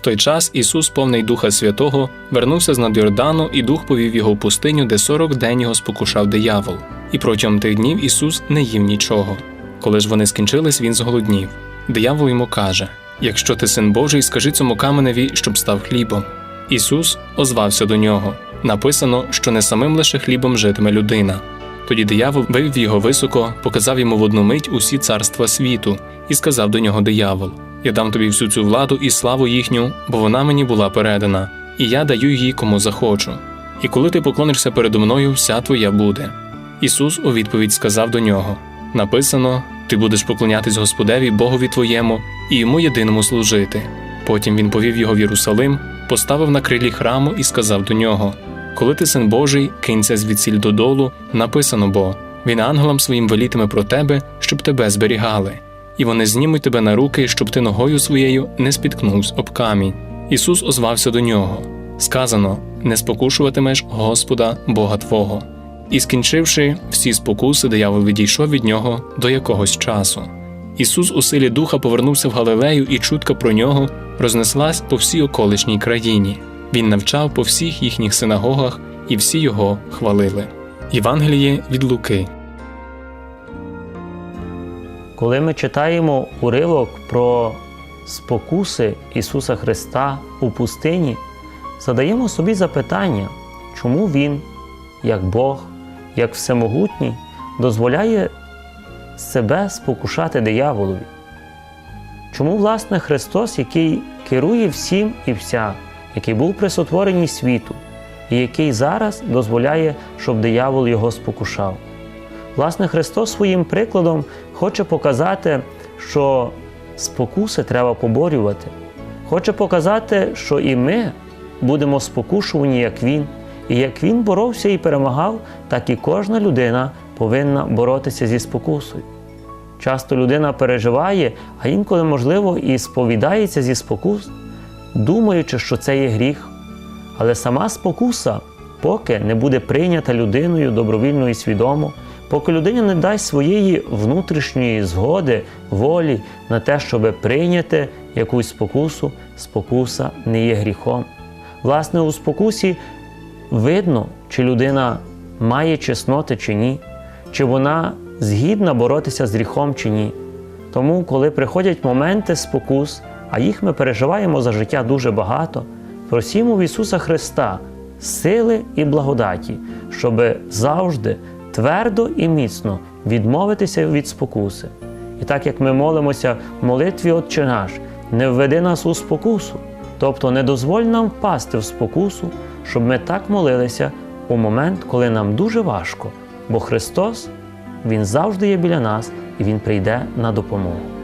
В той час Ісус, повний Духа Святого, вернувся з над Йордану, і Дух повів його в пустиню, де сорок день його спокушав диявол. І протягом тих днів Ісус не їв нічого. Коли ж вони скінчились, він зголоднів. Диявол йому каже: Якщо ти син Божий, скажи цьому каменеві, щоб став хлібом. Ісус озвався до нього. Написано, що не самим лише хлібом житиме людина. Тоді диявол вивів його високо, показав йому в одну мить усі царства світу, і сказав до нього диявол: Я дам тобі всю цю владу і славу їхню, бо вона мені була передана, і я даю її кому захочу. І коли ти поклонишся передо мною, вся твоя буде. Ісус у відповідь сказав до нього: Написано: Ти будеш поклонятись Господеві Богові твоєму і йому єдиному служити. Потім він повів його в Єрусалим, поставив на крилі храму і сказав до нього: Коли ти син Божий, кинься звідсіль додолу, написано бо він ангелам своїм велітиме про тебе, щоб тебе зберігали, і вони знімуть тебе на руки, щоб ти ногою своєю не спіткнувся об камінь. Ісус озвався до нього. Сказано: Не спокушуватимеш Господа Бога Твого. І скінчивши всі спокуси, диявол відійшов від нього до якогось часу. Ісус у силі духа повернувся в Галилею, і чутка про нього рознеслась по всій околишній країні. Він навчав по всіх їхніх синагогах, і всі його хвалили. Євангеліє від Луки. Коли ми читаємо уривок про спокуси Ісуса Христа у пустині, задаємо собі запитання, чому Він, як Бог, як Всемогутній, дозволяє себе спокушати дияволові. Чому, власне, Христос, який керує всім і вся, який був при сотворенні світу, і який зараз дозволяє, щоб диявол його спокушав? Власне, Христос своїм прикладом хоче показати, що спокуси треба поборювати. Хоче показати, що і ми будемо спокушувані, як Він, і як Він боровся і перемагав, так і кожна людина повинна боротися зі спокусою. Часто людина переживає, а інколи, можливо, і сповідається зі спокус, думаючи, що це є гріх. Але сама спокуса, поки не буде прийнята людиною добровільно і свідомо, поки людина не дасть своєї внутрішньої згоди, волі на те, щоб прийняти якусь спокусу, спокуса не є гріхом. Власне, у спокусі видно, чи людина має чесноти чи ні, чи вона згідна боротися з гріхом чи ні. Тому, коли приходять моменти спокус, а їх ми переживаємо за життя дуже багато, просімо в Ісуса Христа сили і благодаті, щоб завжди твердо і міцно відмовитися від спокуси. І так як ми молимося в молитві Отче наш, не введи нас у спокусу, тобто не дозволь нам впасти в спокусу, щоб ми так молилися у момент, коли нам дуже важко, бо Христос Він завжди є біля нас і Він прийде на допомогу.